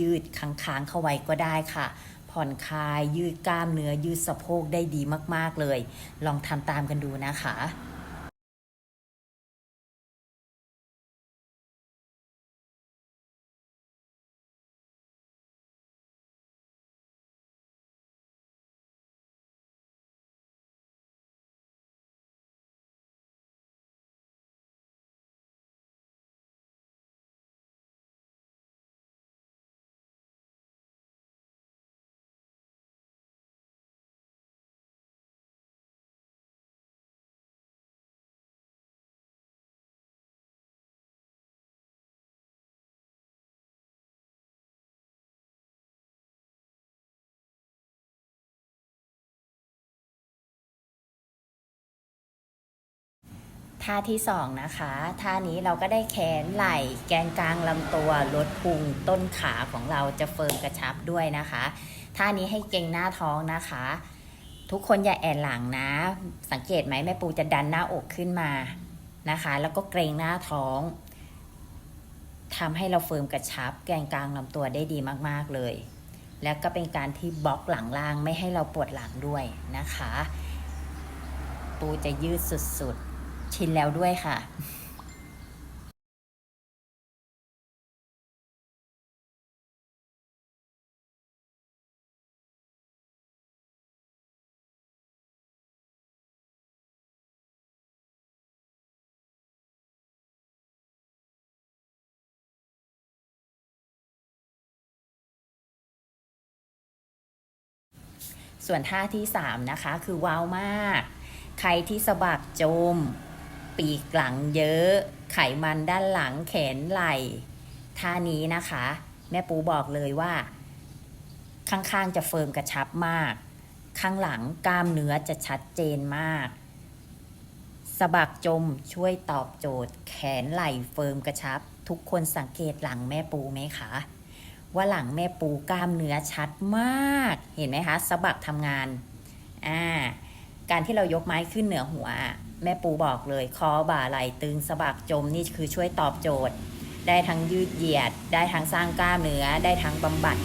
ยืดค้างๆเข้าไว้ก็ได้ค่ะ ผ่อนคลายยืดกล้ามเนื้อยืดสะโพกได้ดีมากๆเลย ลองทำตามกันดูนะคะ ท่าที่สองนะคะท่านี้เราก็ได้แขนไหล่แกนกลางลำตัวลดพุงต้นขาของเราจะเฟิร์มกระชับด้วยนะคะท่านี้ให้เกรงหน้าท้องนะคะ ทุกคนอย่าแอนหลังนะ สังเกตไหมแม่ปูจะดันหน้าอกขึ้นมานะคะ แล้วก็เกรงหน้าท้องทำให้เราเฟิร์มกระชับ แกนกลางลำตัวได้ดีมากๆเลย แล้วก็เป็นการที่บล็อกหลังล่างไม่ให้เราปวดหลังด้วยนะคะ ปูจะยืดสุดๆ ชินแล้วด้วยค่ะส่วนท่าที่ 3 นะคะ คือว้าวมาก ใครที่สะบักจม ปีกหลังเยอะ ไขมันด้านหลังแขนไหล่ท่านี้นะคะ แม่ปูบอกเลยว่า ข้างๆจะเฟิร์มกระชับมาก ข้างหลังกล้ามเนื้อจะชัดเจนมากสะบักจมช่วยตอบโจทย์ แขนไหล่เฟิร์มกระชับ ทุกคนสังเกตหลังแม่ปูไหมคะว่าหลังแม่ปูกล้ามเนื้อชัดมาก เห็นไหมคะสะบักทำงานอ่า การที่เรายกไม้ขึ้นเหนือหัว แม่ปูบอกเลย คอบ่าไหล่ตึงสะบักจมนี่คือช่วยตอบโจทย์ ได้ทั้งยืดเหยียด ได้ทั้งสร้างกล้ามเนื้อ ได้ทั้งบำบัด